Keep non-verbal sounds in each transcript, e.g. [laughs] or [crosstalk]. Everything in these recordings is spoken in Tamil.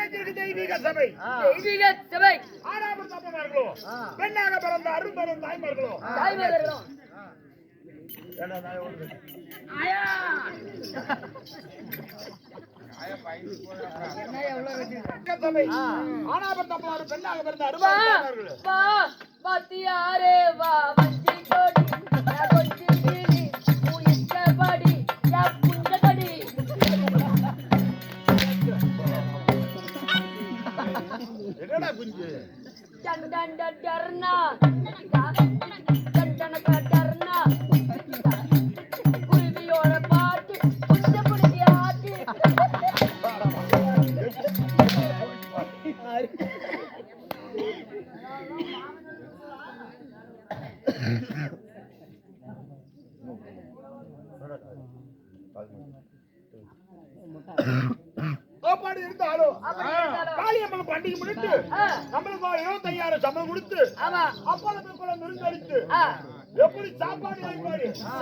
காலேஜிற்கு தெய்வீக சபை. தெய்வீக சபை. ஆறாவது தப்பமார்களோ பெண்ணாக பிறந்த அரும்பெரும் தாய்மார்களோ. தாய்மார்களோ பெண்ணாக பிறந்த அரும்பெரும் தாய்மார்களோ. பாத்தியாரே வா. என்னடா குஞ்சு?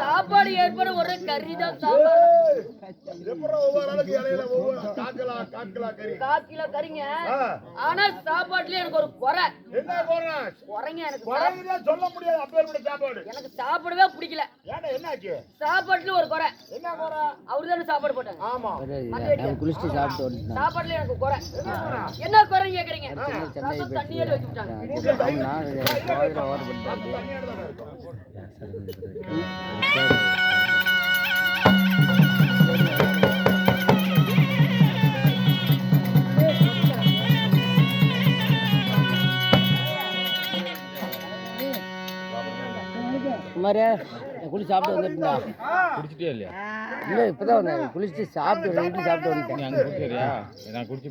சாப்பாடு ஏற்பட. ஒரு கறி தான் சாப்பாடு. காக்கிலா கறிங்க. ஆனா சாப்பாட்டுல எனக்கு ஒரு குறை. என்ன குறைங்க எனக்கு சொல்ல முடியாது சாப்பாடு. எனக்கு சாப்பிடவே பிடிக்கல. என்னாச்சு? சாப்பாட்டுல ஒரு குறை. என்ன குறை? அவரு தானே சாப்பாடு போட்டாங்க ஆமா குளிச்சு சாப்பிட்டு எனக்கு குறை. என்ன குறை? கேக்குறீங்க? தண்ணியே வச்சுட்டாங்க குமாரே குளி சாப்பிட்டு வந்துட்டா இல்லை இப்போ தான் சாப்பிட்டு சாப்பிட்டு வந்துட்டேன். அங்கே குடிச்சியா நான் குடிச்சு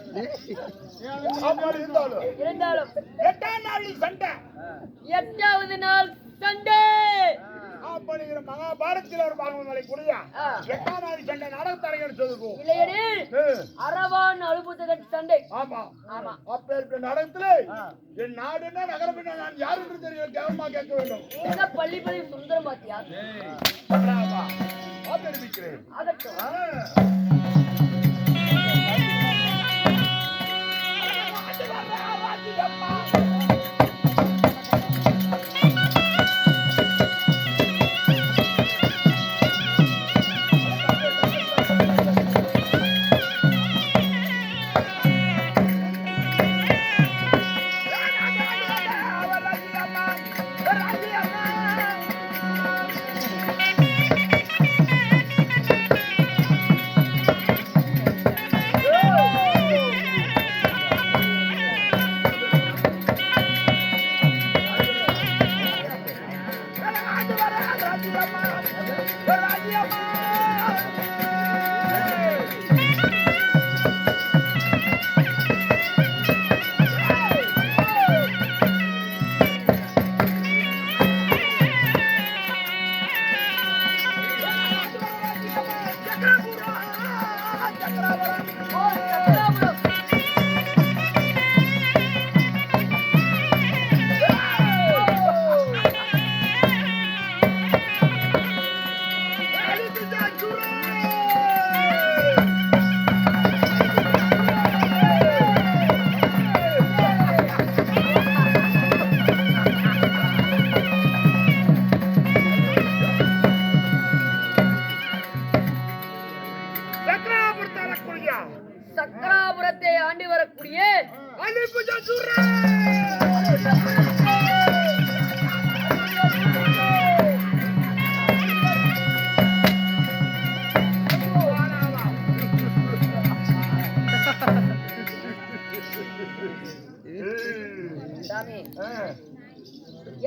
எட்டாம் நாள் சண்டை. எட்டாவது நாள் சண்டை அப்படிங்கிற மகாபாரத்தில் ஒரு பாகம் நாளை புரியா எட்டாம் நாள் சண்டை. நடத்தரங்கன்னு சொல்லுவோம் அரவான் அழுப்புத்தகன் சண்டை ஆமா. ஆமா. அப்ப இருக்க நடத்துல என் நாடு என்ன நகரம் என்ன நான் யார் என்று தெரியும் கேவமா கேட்க வேண்டும். என்ன பள்ளி சுந்தரம் பாத்தியா? ஆதரிக்கிறேன் அதற்கு சாமி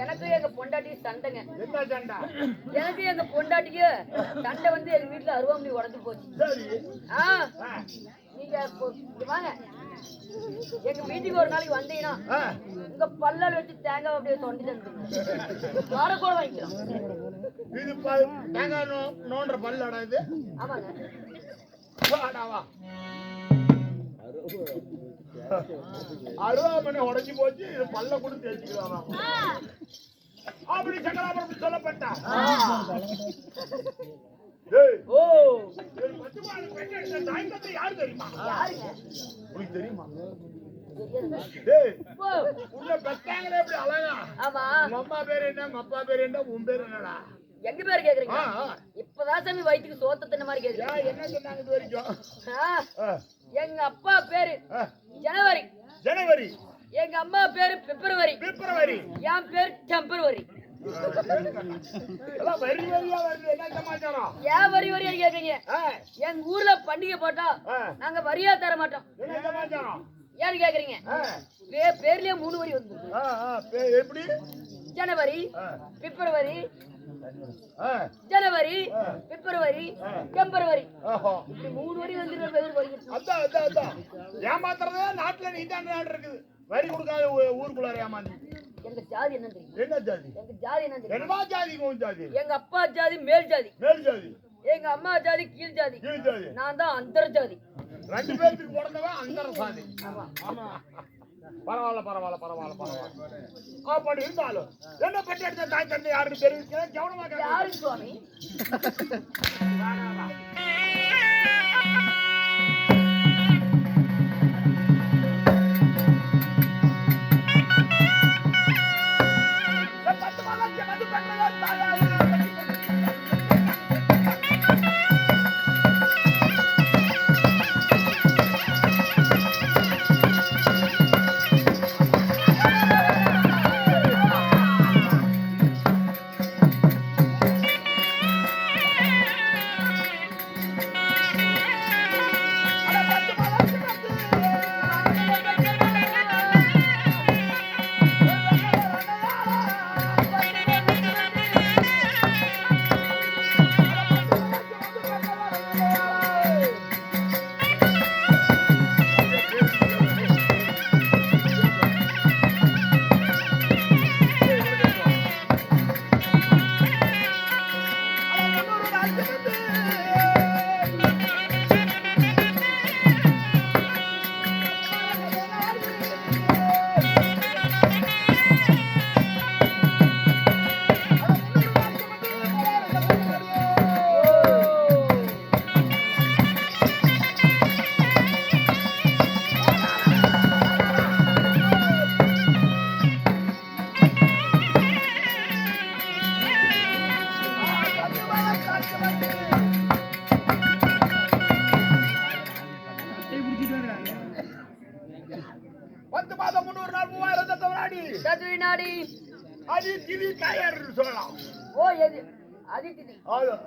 எனக்கு எங்க பொண்டாட்டி சண்டைங்க. என்ன சண்டா? எனக்கு எங்க பொண்டாட்டிக்கு சண்டை வந்து எங்க வீட்டுல அருவாமணி உடஞ்சு போச்சு. நீங்க வாங்க. எங்க வீட்டுக்கு ஒரு நாளைக்கு வந்தீங்கன்னா. உங்க பல்லால் வச்சு தேங்காய் அப்படியே தொண்டி தந்துருங்க வார கூட வாங்கிக்கிறோம் இது தேங்காய் நோ நோண்டுற பல்லடா இது? ஆமாங்க. வாடா வா. [laughs] அருவாமனை உடைஞ்சு போச்சு இது பல்ல கூட தேய்ச்சிக்கலாம் அப்படி சக்கராபுரம் சொல்லப்பட்டா. யாரு தெரியுமா? யாருங்க உனக்கு தெரியுமா? தெரியாதுங்க. டேய் ஓ உன்னை பெத்தாங்களே இப்படி அழகா. ஆமா. உங்க அம்மா பேர் என்ன உங்க அப்பா பேர் என்ன உன் பேர் என்னடா? எங்க பேர் கேக்குறீங்க. இப்பதான் சாமி வயிற்றுக்கு சோத்த தின்ன மாதிரி கேக்குறீங்க? என்ன சொன்னாங்க இது வரைக்கும்? எங்க அப்பா பேரு. ஜனவரி. ஜனவரி. எங்க அம்மா பேரு பிப்ரவரி. பிப்ரவரி. என் பேர் டெம்பரவரி. ஏன் வரி வரியா கேக்குறீங்க? எங்க ஊர்ல பண்டிகை போட்டா. நாங்க வரியா தர மாட்டோம். ஏன்னு கேக்குறீங்க? பேர்லயே மூணு வரி வந்து எப்படி? ஜனவரி பிப்ரவரி ஜனவரி. பிப்ரவரி. டெம்பரவரி. இப்படி மூணு வரி அதான் ஏமாத்துறதே நாட்டுல நீதான் நாடு இருக்குது. வரி கொடுக்காத ஊருக்குள்ளார ஏமாந்து. எங்க ஜாதி என்ன தெரியும்? என்ன ஜாதி? எங்க ஜாதி என்ன தெரியும்? என்னமா ஜாதி உன் ஜாதி? எங்க அப்பா ஜாதி மேல் ஜாதி. மேல் ஜாதி. எங்க அம்மா ஜாதி கீழ் ஜாதி. கீழ் ஜாதி. நான் தான் அந்தர் ஜாதி ரெண்டு பேருக்கு பிறந்தவன் அந்த சாதி ஆமா. பரவாயில்ல பரவாயில்ல பரவாயில்ல பரவாயில்ல. அப்படி இருந்தாலும். என்ன பெற்ற எடுத்த தாய் தந்தை யாருன்னு தெரிவிக்கிறேன். கவனமா கேட்கணும். யாரு சுவாமி?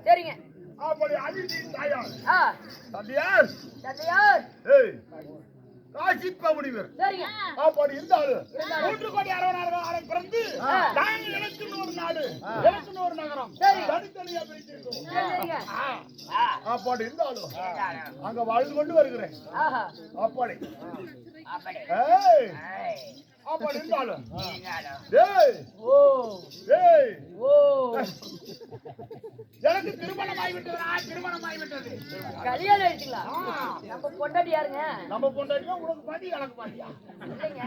சரிங்க. அப்படி அதிதி தாயார். தந்தையார். தந்தையார். காசிப்ப சரிங்க. அப்படி இருந்தாலும் நூற்று கோடி ஆளம் பிறந்து. நாங்கள் ஒரு நாடு எனக்குன்னு ஒரு நகரம். சரி. தனித்தனியா பிரிச்சிருக்கோம் அப்படி இருந்தாலும் அங்க வாழ்ந்து கொண்டு வருகிறேன். அப்படி ஏய் ஓ. எனக்கு திருமணம் ஆகிவிட்டது திருமணம் ஆகிவிட்டது கல்யாணம் ஆயிடுச்சுங்களா? நம்ம பொண்டாட்டி யாருங்க? நம்ம கொண்டாடினா உனக்கு பாதி எனக்கு பாதியா இல்லைங்க.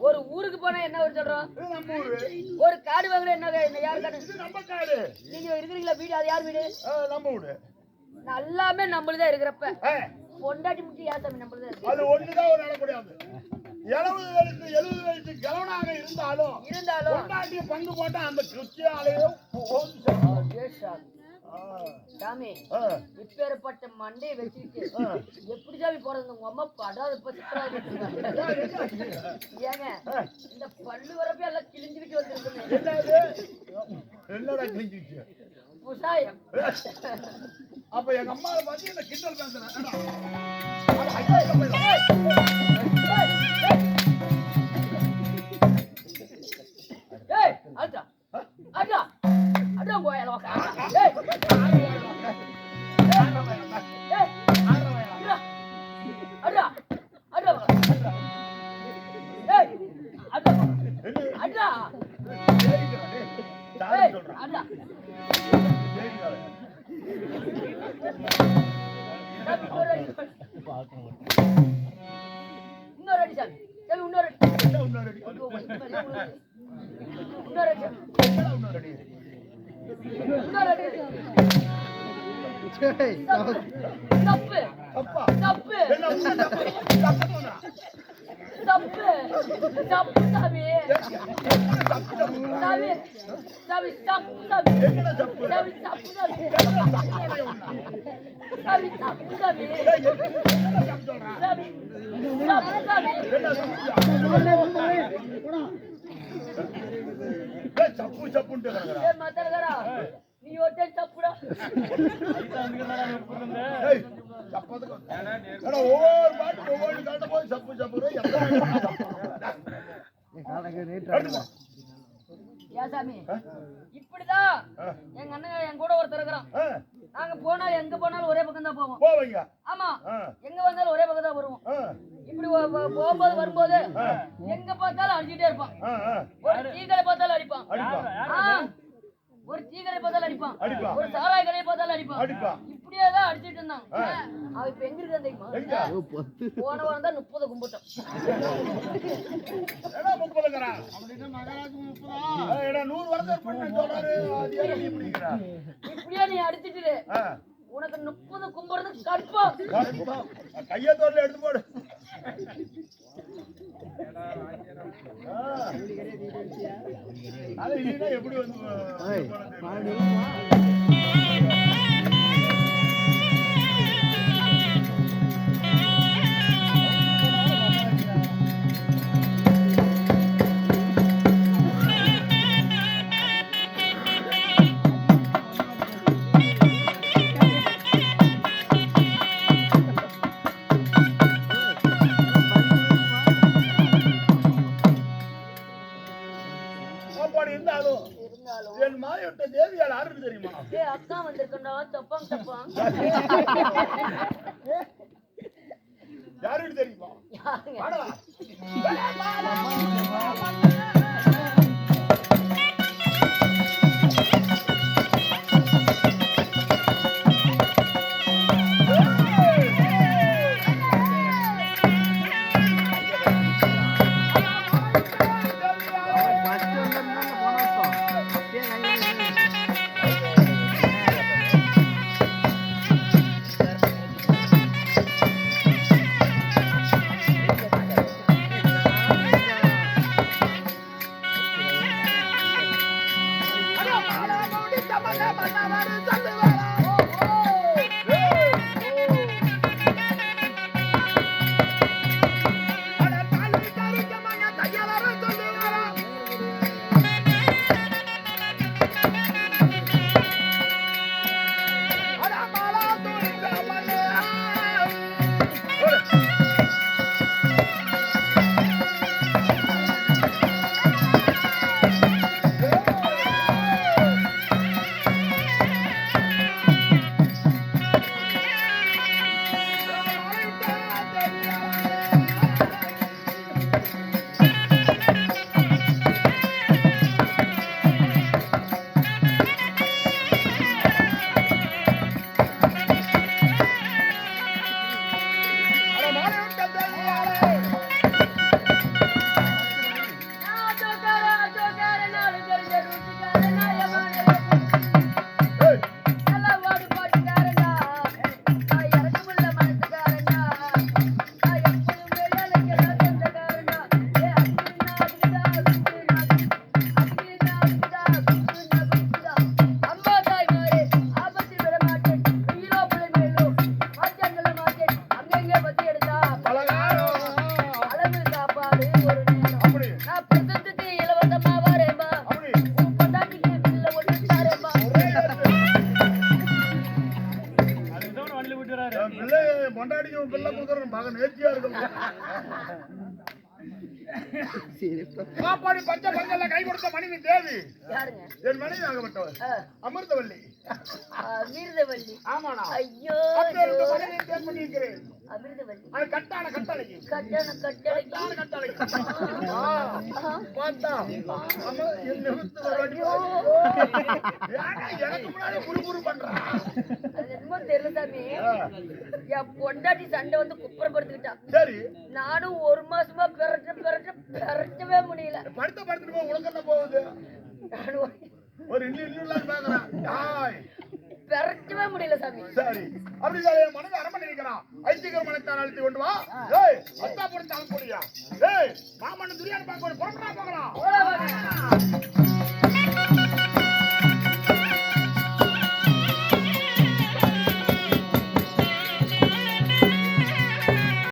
ஒரு ஊருக்கு போனா என்ன ஒரு சொல்றோம்? நம்ம ஊரு. ஒரு காடு வாங்கல என்ன என்ன யாரு காடு? இது நம்ம காடு. நீங்க இருக்கிறீங்களா வீடு? அது யார் வீடு? நம்ம வீடு எல்லாமே நம்மளுதான் இருக்கிறப்ப. பொண்டாட்டி முட்டி யார் சாமி நம்மளுதான் அது ஒண்ணுதான் ஒரு நடக்கூடியது எழுபது வயசு எழுபது வயசு கிழவனாக இருந்தாலும் இருந்தாலும் கொண்டாட்டி பங்கு போட்டா அந்த ஏ சாமி. இப்பேற்பட்ட மண்டையை வச்சுக்கிட்டு. எப்படி சாமி போறது? உங்க அம்மா படாத ஏங்க இந்த பல்லு வரப்ப எல்லாம் கிழிஞ்சுக்கிட்டு புசாயம் அப்ப எங்க அம்மாவை பார்த்து கிண்டல் பேசுறேன். சாமி சாமி இன்னொரு இன்னொரு? இன்னொரு தப்பு. தப்பு. தப்பு. தப்பு? தப்பு சாமி சாமி சாமி தப்பு சாமி சாமி தப்பு சாமி சாமி தப்பு சாமி சாமி தப்பு சாமி சப்பு சப்புன்ட்டு கிடக்குறா. சப்பு? எடுத்துக்கோ. ஏன் சாமி. இப்படிதான் எங்க அண்ணன் என் கூட ஒருத்தர் இருக்கிறான். நாங்க போனா எங்க போனாலும் ஒரே பக்கம் தான் போவோம். போவீங்க. ஆமா. எங்க வந்தாலும் ஒரே பக்கம் தான் வருவோம் இப்படி போகும்போது வரும்போது எங்க பார்த்தாலும் அடிச்சுட்டே இருப்பான். ஒரு டீக்கடை பார்த்தாலும் அடிப்பான். ஒரு டீக்கடை பார்த்தாலும் அடிப்பான் அடிப்பான். ஒரு சாராய கடையை பார்த்தாலும் அடிப்பான் அடிப்பான். இப்படியே தான் அடிச்சிட்டு இருந்தான் அவன் இப்ப எங்க இருக்கான் தெரியுமா? போன வாரம் தான் முப்பது கும்பிட்டோம்? இப்படியே நீ அடிச்சிட்டு உனக்கு முப்பது கும்பிடுறது கருப்பா. கையை தோல்ல எடுத்து போடு. அது எப்படி வந்து tepung tepung. [laughs] நேர்த்தியா இருக்கணும் சாப்பாடு பச்சை பஞ்சல்ல கை கொடுத்த மனைவி தேவி. என் மனைவி ஆகப்பட்டவர் அமிர்தவல்லி அமிர்தவல்லி ஆமாடா ஐயோ தேர்வு பண்ணியிருக்கிறேன். கட்டான கட்டளைக்கு. கட்டளைக்கு. கட்டான கட்டளைக்கு. பார்த்தா எனக்கு முன்னாடி குறுகுறு பண்றான் என்னமோ என் பொண்டாட்டி சண்டை வந்து குப்புறப்படுத்திக்கிட்டான் சரி. நானும் ஒரு மாசமா பெரட்ட பெரட்ட பெரட்டவே முடியல. படுத்த படுத்துட்டு போ உனக்கு என்ன போகுது. ஒரு- ஒரு இன்னும் இன்னும் பாக்குறான் யாய். பெரட்டவே முடியல சாமி. சரி. அப்படி சொல்லி என் மனதை அரமணி இருக்கிறான் ஐத்திகர் மனத்தான் அழுத்தி கொண்டு வா. ஏய் அத்தா பொறுத்து அனுப்பியா ஏய் மாமன் துரியான பார்க்க போகலாம் போடா வாங்க.